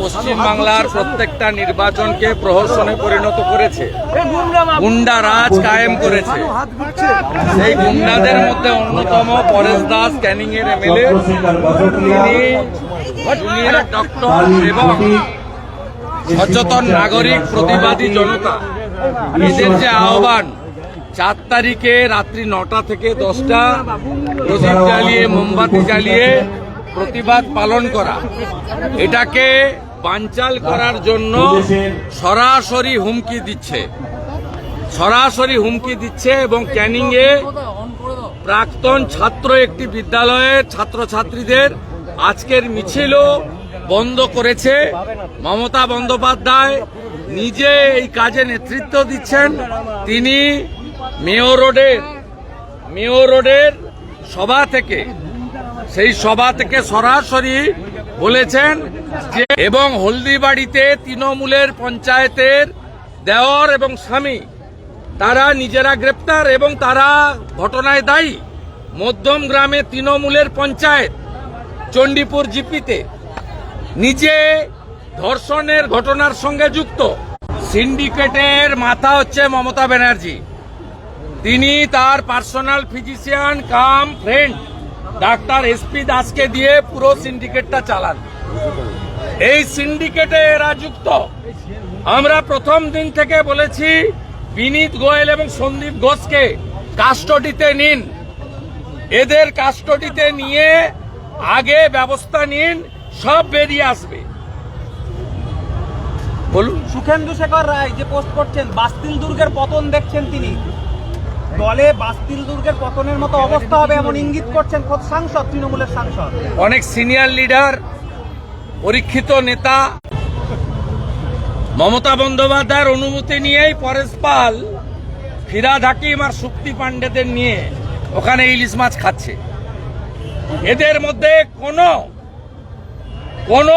পশ্চিমবাংলার প্রত্যেকটা নির্বাচনকে প্রহসনে পরিণত করেছে। গুন্ডা রাজ কায়েম করেছে। সেই গুন্ডাদের মধ্যে অন্যতম পরেশ দাস, ক্যানিং এর এমএলএ ডক্টর এবং সচেতন নাগরিক, প্রতিবাদী জনতা। এদের যে আহ্বান, চার তারিখে রাত্রি নটা থেকে দশটা, প্রদীপ জ্বালিয়ে, মোমবাতি জ্বালিয়ে প্রতিবাদ পালন করা। এটাকে বানচাল করার জন্য সরাসরি হুমকি দিচ্ছে। সরাসরি হুমকি দিচ্ছে এবং ক্যানিং এ প্রাক্তন ছাত্র একটি বিদ্যালয়ের ছাত্রছাত্রীদের আজকের মিছিলও বন্ধ করেছে। মমতা বন্দ্যোপাধ্যায় নিজে এই কাজে নেতৃত্ব দিচ্ছেন। তিনি মেয়র রোডের মেয়র রোডের সভা থেকে সেই সভা থেকে সরাসরি বলেছেন যে এবং হলদিবাড়িতে তৃণমূলের পঞ্চায়েতের দেওর এবং স্বামী, তারা নিজেরা গ্রেপ্তার এবং তারা ঘটনায় দায়ী। মধ্যম গ্রামে তৃণমূলের পঞ্চায়েত, চণ্ডীপুর জিপিতে। নিজে ধর্ষণের ঘটনার সঙ্গে যুক্ত। সিন্ডিকেটের মাথা হচ্ছে মমতা ব্যানার্জি। তিনি তার personal physician cum friend. Doctor S দাসকে দিয়ে পুরো সিন্ডিকেটটা চালান। এই সিন্ডিকেটে এরা যুক্ত। আমরা প্রথম দিন থেকে বলেছি, বিনীত গোয়েল এবং সন্দীপ ঘোষকে কাস্টডিতে নিন। এদের কাস্টডিতে নিয়ে আগে ব্যবস্থা নিন, সব বেরিয়ে আসবে। বলুন। সুখেন্দু শেখর রায় যে পোস্ট করছেন, বাস্তিল দুর্গের পতন দেখছেন তিনি। দলে বাস্তিল দুর্গের পতনের মতো অবস্থা হবে এমন ইঙ্গিত করছেন সাংসদ, তৃণমূলের সাংসদ। অনেক সিনিয়র লিডার পরীক্ষিত নেতা, মমতা বন্দ্যোপাধ্যায়ের অনুমতি নিয়েই পরেশ পাল ফিরাদ হাকিম আর শক্তি পাণ্ডেদের নিয়ে ওখানে ইলিশ মাছ খাচ্ছে। এদের মধ্যে কোনো কোনো